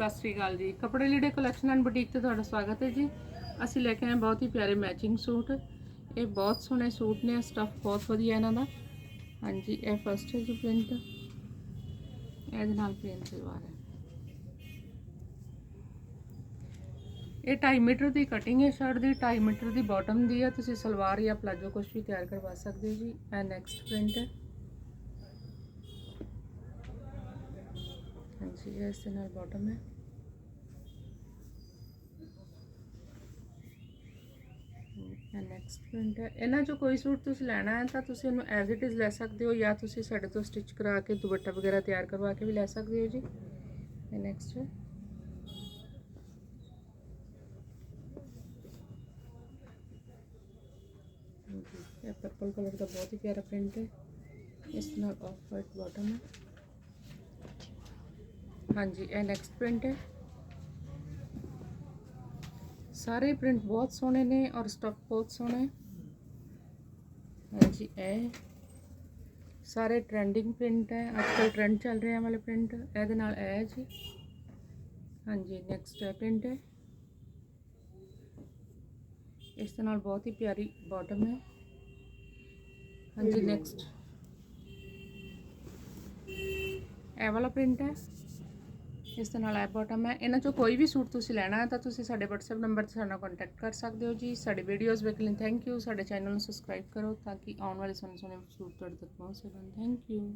ਸਤਿ ਸ੍ਰੀ ਅਕਾਲ ਜੀ। ਕੱਪੜੇ ਲੀੜੇ ਕਲੈਕਸ਼ਨ ਐਂਡ ਬੁਟੀਕ ਤੇ ਤੁਹਾਡਾ ਸਵਾਗਤ ਹੈ ਜੀ। ਅਸੀਂ ਲੈ ਕੇ ਆਏ ਬਹੁਤ ਹੀ ਪਿਆਰੇ ਮੈਚਿੰਗ ਸੂਟ। ਇਹ ਬਹੁਤ ਸੋਹਣੇ ਸੂਟ ਨੇ ਸਟਫ ਬਹੁਤ ਵਧੀਆ ਇਹਨਾਂ ਦਾ। ਹਾਂਜੀ, ਇਹ ਫਸਟ ਹੈ ਜੀ ਪ੍ਰਿੰਟ ਇਹਦੇ ਨਾਲ ਪ੍ਰਿੰਟ ਸਲਵਾਰ ਹੈ। ਇਹ 2.5 ਮੀਟਰ ਦੀ ਕਟਿੰਗ ਹੈ ਸ਼ਰਟ ਦੀ 2.5 ਮੀਟਰ ਦੀ ਬਾਟਮ ਦੀ ਹੈ। ਤੁਸੀਂ ਸਲਵਾਰ ਜਾਂ ਪਲਾਜੋ ਕੁਝ ਵੀ ਤਿਆਰ ਕਰਵਾ ਸਕਦੇ ਹੋ ਜੀ। ਇਹ ਨੈਕਸਟ ਪ੍ਰਿੰਟ ਹੈ। ਹਾਂਜੀ ਇਸ ਦੇ ਨਾਲ ਬਾਟਮ ਹੈ। ਨੈਕਸਟ ਪ੍ਰਿੰਟ ਹੈ। ਇਹਨਾਂ ਚੋਂ ਕੋਈ ਸੂਟ ਤੁਸੀਂ ਲੈਣਾ ਹੈ ਤਾਂ ਤੁਸੀਂ ਉਹਨੂੰ ਐਜ਼ ਇਟ ਇਜ਼ ਲੈ ਸਕਦੇ ਹੋ ਜਾਂ ਤੁਸੀਂ ਸਾਡੇ ਤੋਂ ਸਟਿਚ ਕਰਾ ਕੇ ਦੁਪੱਟਾ ਵਗੈਰਾ ਤਿਆਰ ਕਰਵਾ ਕੇ ਵੀ ਲੈ ਸਕਦੇ ਹੋ ਜੀ। ਇਹ ਨੈਕਸਟ ਹੈ। ਹਾਂਜੀ, ਇਹ ਪਰਪਲ ਕਲਰ ਦਾ ਬਹੁਤ ਹੀ ਪਿਆਰਾ ਪ੍ਰਿੰਟ ਹੈ। ਇਸ ਨਾਲ ਆਫ ਵਾਈਟ ਬਾਟਮ ਹੈ। ਹਾਂਜੀ ਇਹ ਨੈਕਸਟ ਪ੍ਰਿੰਟ ਹੈ ਸਾਰੇ ਪ੍ਰਿੰਟ ਬਹੁਤ ਸੋਹਣੇ ਨੇ ਔਰ ਸਟਫ ਬਹੁਤ ਸੋਹਣਾ ਹੈ ਹਾਂਜੀ ਇਹ ਸਾਰੇ ਟ੍ਰੈਂਡਿੰਗ ਪ੍ਰਿੰਟ ਹੈ ਅੱਜਕੱਲ ਟ੍ਰੈਂਡ ਚੱਲ ਰਿਹਾ ਵਾਲੇ ਪ੍ਰਿੰਟ ਇਹਦੇ ਨਾਲ ਇਹ ਹੈ ਜੀ ਹਾਂਜੀ ਨੈਕਸਟ ਹੈ ਪ੍ਰਿੰਟ ਹੈ ਇਸ ਦੇ ਨਾਲ ਬਹੁਤ ਹੀ ਪਿਆਰੀ ਬਾਟਮ ਹੈ ਹਾਂਜੀ ਨੈਕਸਟ ਇਹ ਵਾਲਾ ਪ੍ਰਿੰਟ ਹੈ ਇਸ ਦੇ ਨਾਲ ਐਪ ਬਾਟਮ ਹੈ ਇਹਨਾਂ ਚੋਂ ਕੋਈ ਵੀ ਸੂਟ ਤੁਸੀਂ ਲੈਣਾ ਹੈ ਤਾਂ ਤੁਸੀਂ ਸਾਡੇ WhatsApp ਨੰਬਰ ਤੇ ਸਾਡੇ ਨਾਲ ਕੰਟੈਕਟ ਕਰ ਸਕਦੇ ਹੋ ਜੀ ਸਾਡੇ ਵੀਡੀਓਜ਼ ਵੇਖਣ ਲਈ ਥੈਂਕ ਯੂ ਸਾਡੇ ਚੈਨਲ ਨੂੰ ਸਬਸਕ੍ਰਾਈਬ ਕਰੋ ਤਾਂ ਕਿ ਆਉਣ ਵਾਲੇ ਸੋਹਣੇ ਸੋਹਣੇ ਸੂਟ ਤੁਹਾਡੇ ਤੱਕ ਪਹੁੰਚ ਸਕਣ ਥੈਂਕ ਯੂ